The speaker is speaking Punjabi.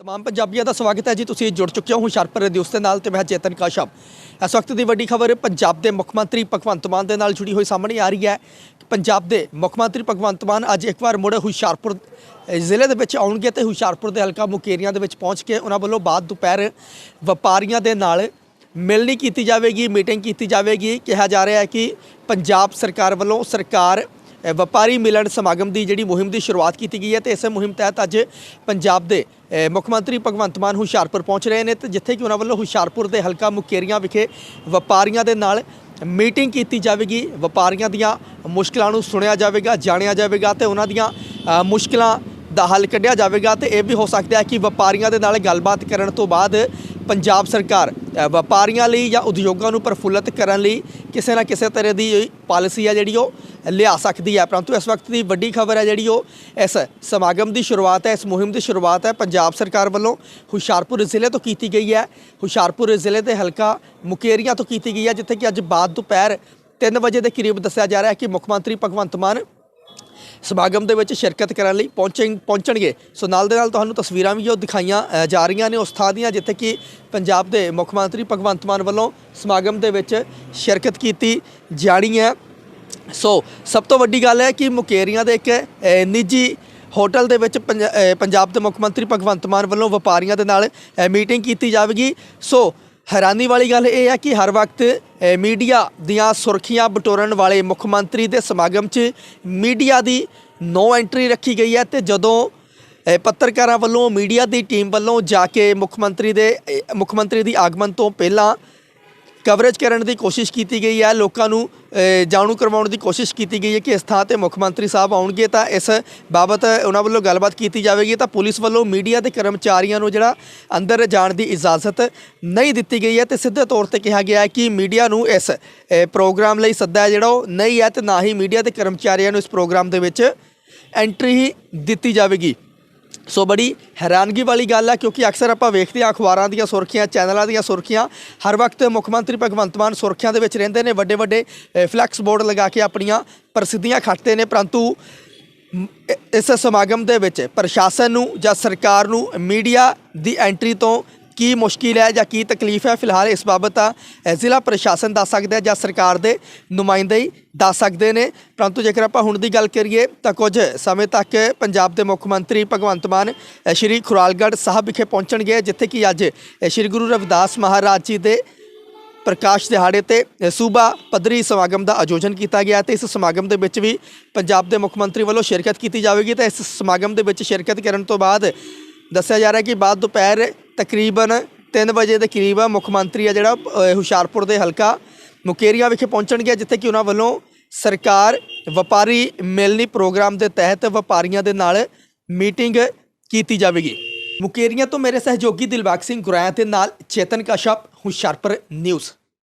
ਤਮਾਮ ਪੰਜਾਬੀਆਂ ਦਾ ਸਵਾਗਤ ਹੈ ਜੀ ਤੁਸੀਂ ਜੁੜ ਚੁੱਕੇ ਹੋ ਹੁਸ਼ਿਆਰਪੁਰ ਦੇ ਦੇ ਨਾਲ ਤੇ ਮੈਂ ਚੇਤਨ ਕਾਸ਼ਮ ਇਸ ਵਕਤ ਦੀ ਵੱਡੀ ਖਬਰ ਪੰਜਾਬ ਦੇ ਮੁੱਖ ਮੰਤਰੀ ਭਗਵੰਤ ਮਾਨ ਦੇ ਨਾਲ ਜੁੜੀ ਹੋਈ ਸਾਹਮਣੇ ਆ ਰਹੀ ਹੈ ਪੰਜਾਬ ਦੇ ਮੁੱਖ ਮੰਤਰੀ ਭਗਵੰਤ ਮਾਨ ਅੱਜ ਇੱਕ ਵਾਰ ਮੁੜ ਹੁਸ਼ਿਆਰਪੁਰ ਜ਼ਿਲ੍ਹੇ ਦੇ ਵਿੱਚ ਆਉਣਗੇ ਤੇ ਹੁਸ਼ਿਆਰਪੁਰ ਦੇ ਹਲਕਾ ਮੁਕੇਰੀਆਂ ਦੇ ਵਿੱਚ ਪਹੁੰਚ ਕੇ ਉਹਨਾਂ ਵੱਲੋਂ ਬਾਅਦ ਦੁਪਹਿਰ ਵਪਾਰੀਆਂ ਦੇ ਨਾਲ ਮਿਲਣੀ ਕੀਤੀ ਜਾਵੇਗੀ ਮੀਟਿੰਗ ਕੀਤੀ ਜਾਵੇਗੀ ਕਿਹਾ ਜਾ ਰਿਹਾ ਹੈ ਕਿ ਪੰਜਾਬ ਸਰਕਾਰ ਵੱਲੋਂ ਸਰਕਾਰ ਵਪਾਰੀ ਮਿਲਣ ਸਮਾਗਮ ਦੀ ਜਿਹੜੀ ਮੁਹਿੰਮ ਦੀ ਸ਼ੁਰੂਆਤ ਕੀਤੀ ਗਈ ਹੈ ਤੇ ਇਸੇ ਮੁਹਿੰਮ ਤਹਿਤ ਅੱਜ ਪੰਜਾਬ ਦੇ ਮੁੱਖ ਮੰਤਰੀ ਭਗਵੰਤ ਮਾਨ ਹੁਸ਼ਿਆਰਪੁਰ ਪਹੁੰਚ ਰਹੇ ਨੇ ਤੇ ਜਿੱਥੇ ਕਿ ਉਹਨਾਂ ਵੱਲੋਂ ਹੁਸ਼ਿਆਰਪੁਰ ਦੇ ਹਲਕਾ ਮੁਕੇਰੀਆਂ ਵਿਖੇ ਵਪਾਰੀਆਂ ਦੇ ਨਾਲ ਮੀਟਿੰਗ ਕੀਤੀ ਜਾਵੇਗੀ। ਵਪਾਰੀਆਂ ਦੀਆਂ ਮੁਸ਼ਕਲਾਂ ਨੂੰ ਸੁਣਿਆ ਜਾਵੇਗਾ, ਜਾਣਿਆ ਜਾਵੇਗਾ ਤੇ ਉਹਨਾਂ ਦੀਆਂ ਮੁਸ਼ਕਲਾਂ ਦਾ ਹੱਲ ਕੱਢਿਆ ਜਾਵੇਗਾ ਤੇ ਇਹ ਵੀ ਹੋ ਸਕਦਾ ਹੈ ਕਿ ਵਪਾਰੀਆਂ ਦੇ ਨਾਲ ਗੱਲਬਾਤ ਕਰਨ ਤੋਂ ਬਾਅਦ ਪੰਜਾਬ ਸਰਕਾਰ ਵਪਾਰੀਆਂ ਲਈ ਜਾਂ ਉਦਯੋਗਾਂ ਨੂੰ ਪ੍ਰਫੁੱਲਤ ਕਰਨ ਲਈ ਕਿਸੇ ਨਾ ਕਿਸੇ ਤਰ੍ਹਾਂ ਦੀ ਪਾਲਿਸੀ ਹੈ ਜਿਹੜੀ ਉਹ ਲਿਆ ਸਕਦੀ ਹੈ। ਪਰੰਤੂ ਇਸ ਵਕਤ ਦੀ ਵੱਡੀ ਖਬਰ ਹੈ ਜਿਹੜੀ ਉਹ ਇਸ ਸਮਾਗਮ ਦੀ ਸ਼ੁਰੂਆਤ ਹੈ, ਇਸ ਮੁਹਿੰਮ ਦੀ ਸ਼ੁਰੂਆਤ ਹੈ। ਪੰਜਾਬ ਸਰਕਾਰ ਵੱਲੋਂ ਹੁਸ਼ਿਆਰਪੁਰ ਜ਼ਿਲ੍ਹੇ ਤੋਂ ਕੀਤੀ ਗਈ ਹੈ। ਹੁਸ਼ਿਆਰਪੁਰ ਜ਼ਿਲ੍ਹੇ ਦੇ ਹਲਕਾ ਮੁਕੇਰੀਆਂ ਤੋਂ ਕੀਤੀ ਗਈ ਹੈ, ਜਿੱਥੇ ਕਿ ਅੱਜ ਬਾਅਦ ਦੁਪਹਿਰ 3 ਵਜੇ ਦੇ ਕਰੀਬ ਦੱਸਿਆ ਜਾ ਰਿਹਾ ਹੈ ਕਿ ਮੁੱਖ ਮੰਤਰੀ ਭਗਵੰਤ ਮਾਨ ਸਮਾਗਮ ਦੇ ਵਿੱਚ ਸ਼ਿਰਕਤ ਕਰਨ ਲਈ ਪਹੁੰਚਣ ਪਹੁੰਚਣਗੇ। ਸੋ ਨਾਲ ਦੇ ਨਾਲ ਤੁਹਾਨੂੰ ਤਸਵੀਰਾਂ ਵੀ ਜੋ ਦਿਖਾਈਆਂ ਜਾ ਰਹੀਆਂ ਨੇ ਉਸ ਥਾਂ ਦੀਆਂ, ਜਿੱਥੇ ਕਿ ਪੰਜਾਬ ਦੇ ਮੁੱਖ ਮੰਤਰੀ ਭਗਵੰਤ ਮਾਨ ਵੱਲੋਂ ਸਮਾਗਮ ਦੇ ਵਿੱਚ ਸ਼ਿਰਕਤ ਕੀਤੀ ਜਾਣੀ ਹੈ। ਸੋ ਸਭ ਤੋਂ ਵੱਡੀ ਗੱਲ ਹੈ ਕਿ ਮੁਕੇਰੀਆਂ ਦੇ ਇੱਕ ਨਿੱਜੀ ਹੋਟਲ ਦੇ ਵਿੱਚ ਪੰਜਾਬ ਦੇ ਮੁੱਖ ਮੰਤਰੀ ਭਗਵੰਤ ਮਾਨ ਵੱਲੋਂ ਵਪਾਰੀਆਂ ਦੇ ਨਾਲ ਮੀਟਿੰਗ ਕੀਤੀ ਜਾਵੇਗੀ। ਸੋ ਹੈਰਾਨੀ ਵਾਲੀ ਗੱਲ ਇਹ ਹੈ ਕਿ ਹਰ ਵਕਤ ਮੀਡੀਆ ਦੀਆਂ ਸੁਰਖੀਆਂ ਬਟੋਰਨ ਵਾਲੇ ਮੁੱਖ ਮੰਤਰੀ ਦੇ ਸਮਾਗਮ 'ਚ ਮੀਡੀਆ ਦੀ ਨੋ ਐਂਟਰੀ ਰੱਖੀ ਗਈ ਹੈ ਤੇ ਜਦੋਂ ਪੱਤਰਕਾਰਾਂ ਵੱਲੋਂ ਮੀਡੀਆ ਦੀ ਟੀਮ ਵੱਲੋਂ ਜਾ ਕੇ ਮੁੱਖ ਮੰਤਰੀ ਦੇ ਮੁੱਖ ਮੰਤਰੀ ਦੀ ਆਗਮਨ ਤੋਂ ਪਹਿਲਾਂ ਕਵਰੇਜ ਕਰਨ ਦੀ ਕੋਸ਼ਿਸ਼ ਕੀਤੀ ਗਈ ਹੈ, ਲੋਕਾਂ ਨੂੰ ਜਾਣੂ ਕਰਵਾਉਣ ਦੀ ਕੋਸ਼ਿਸ਼ ਕੀਤੀ ਗਈ ਹੈ ਕਿ ਇਸ ਥਾਂ ਤੇ ਮੁੱਖ ਮੰਤਰੀ ਸਾਹਿਬ ਆਉਣਗੇ ਤਾਂ ਇਸ ਬਾਬਤ ਉਹਨਾਂ ਵੱਲੋਂ ਗੱਲਬਾਤ ਕੀਤੀ ਜਾਵੇਗੀ ਤਾਂ ਪੁਲਿਸ ਵੱਲੋਂ ਮੀਡੀਆ ਦੇ ਕਰਮਚਾਰੀਆਂ ਨੂੰ ਜਿਹੜਾ ਅੰਦਰ ਜਾਣ ਦੀ ਇਜਾਜ਼ਤ ਨਹੀਂ ਦਿੱਤੀ ਗਈ ਹੈ ਤੇ ਸਿੱਧੇ ਤੌਰ ਤੇ ਕਿਹਾ ਗਿਆ ਹੈ ਕਿ ਮੀਡੀਆ ਨੂੰ ਇਸ ਪ੍ਰੋਗਰਾਮ ਲਈ ਸੱਦਾ ਜਿਹੜਾ ਉਹ ਨਹੀਂ ਹੈ ਤੇ ਨਾ ਹੀ ਮੀਡੀਆ ਦੇ ਕਰਮਚਾਰੀਆਂ ਨੂੰ ਇਸ ਪ੍ਰੋਗਰਾਮ ਦੇ ਵਿੱਚ ਐਂਟਰੀ ਹੀ ਦਿੱਤੀ ਜਾਵੇਗੀ। ਸੋ ਬੜੀ ਹੈਰਾਨਗੀ ਵਾਲੀ ਗੱਲ ਹੈ ਕਿਉਂਕਿ ਅਕਸਰ ਆਪਾਂ ਵੇਖਦੇ ਹਾਂ ਅਖਬਾਰਾਂ ਦੀਆਂ ਸੁਰਖੀਆਂ, ਚੈਨਲਾਂ ਦੀਆਂ ਸੁਰਖੀਆਂ, ਹਰ ਵਕਤ ਮੁੱਖ ਮੰਤਰੀ ਭਗਵੰਤ ਮਾਨ ਸੁਰਖੀਆਂ ਦੇ ਵਿੱਚ ਰਹਿੰਦੇ ਨੇ, ਵੱਡੇ ਵੱਡੇ ਫਲੈਕਸ ਬੋਰਡ ਲਗਾ ਕੇ ਆਪਣੀਆਂ ਪ੍ਰਸਿੱਧੀਆਂ ਖੱਟਦੇ ਨੇ, ਪਰੰਤੂ ਇਸ ਸਮਾਗਮ ਦੇ ਵਿੱਚ ਪ੍ਰਸ਼ਾਸਨ ਨੂੰ ਜਾਂ ਸਰਕਾਰ ਨੂੰ ਮੀਡੀਆ ਦੀ ਐਂਟਰੀ ਤੋਂ ਕੀ ਮੁਸ਼ਕਿਲ ਹੈ ਜਾਂ ਕੀ ਤਕਲੀਫ ਹੈ? ਫਿਲਹਾਲ ਇਸ ਬਾਬਤ ਤਾਂ ਜ਼ਿਲ੍ਹਾ ਪ੍ਰਸ਼ਾਸਨ ਦੱਸ ਸਕਦਾ ਜਾਂ ਸਰਕਾਰ ਦੇ ਨੁਮਾਇੰਦੇ ਹੀ ਦੱਸ ਸਕਦੇ ਨੇ। ਪਰੰਤੂ ਜੇਕਰ ਆਪਾਂ ਹੁਣ ਦੀ ਗੱਲ ਕਰੀਏ, ਤਾਂ ਕੁਝ ਸਮੇਂ ਤੱਕ ਪੰਜਾਬ ਦੇ ਮੁੱਖ ਮੰਤਰੀ ਭਗਵੰਤ ਮਾਨ ਸ਼੍ਰੀ ਖੁਰਾਲਗੜ੍ਹ ਸਾਹਿਬ ਵਿਖੇ ਪਹੁੰਚਣਗੇ, ਜਿੱਥੇ ਕਿ ਅੱਜ ਸ਼੍ਰੀ ਗੁਰੂ ਰਵਿਦਾਸ ਮਹਾਰਾਜ ਜੀ ਦੇ ਪ੍ਰਕਾਸ਼ ਦਿਹਾੜੇ ਤੇ ਸੂਬਾ ਪੱਧਰੀ ਸਮਾਗਮ ਦਾ ਆਯੋਜਨ ਕੀਤਾ ਗਿਆ ਤੇ ਇਸ ਸਮਾਗਮ ਦੇ ਵਿੱਚ ਵੀ ਪੰਜਾਬ ਦੇ ਮੁੱਖ ਮੰਤਰੀ ਵੱਲੋਂ ਸ਼ਿਰਕਤ ਕੀਤੀ ਜਾਵੇਗੀ। ਤੇ ਇਸ ਸਮਾਗਮ ਦੇ ਵਿੱਚ ਸ਼ਿਰਕਤ ਕਰਨ ਤੋਂ ਬਾਅਦ ਦੱਸਿਆ ਜਾ ਰਿਹਾ ਕਿ ਬਾਅਦ ਦੁਪਹਿਰ ਤਕਰੀਬਨ 3 ਵਜੇ ਦੇ ਕਰੀਬ ਮੁੱਖ ਮੰਤਰੀ ਆ ਜਿਹੜਾ ਹੁਸ਼ਿਆਰਪੁਰ ਦੇ ਹਲਕਾ ਮੁਕੇਰੀਆਂ ਵਿਖੇ ਪਹੁੰਚਣਗੇ, ਜਿੱਥੇ ਕਿ ਉਹਨਾਂ ਵੱਲੋਂ ਸਰਕਾਰ ਵਪਾਰੀ ਮਿਲਣੀ ਪ੍ਰੋਗਰਾਮ ਦੇ ਤਹਿਤ ਵਪਾਰੀਆਂ ਦੇ ਨਾਲ ਮੀਟਿੰਗ ਕੀਤੀ ਜਾਵੇਗੀ। ਮੁਕੇਰੀਆਂ ਤੋਂ ਮੇਰੇ ਸਹਿਯੋਗੀ ਦਿਲਬਾਗ ਸਿੰਘ ਗੁਰਾਇਆ ਦੇ ਨਾਲ ਚੇਤਨ ਕਸ਼ਪ, ਹੁਸ਼ਿਆਰਪੁਰ ਨਿਊਜ਼।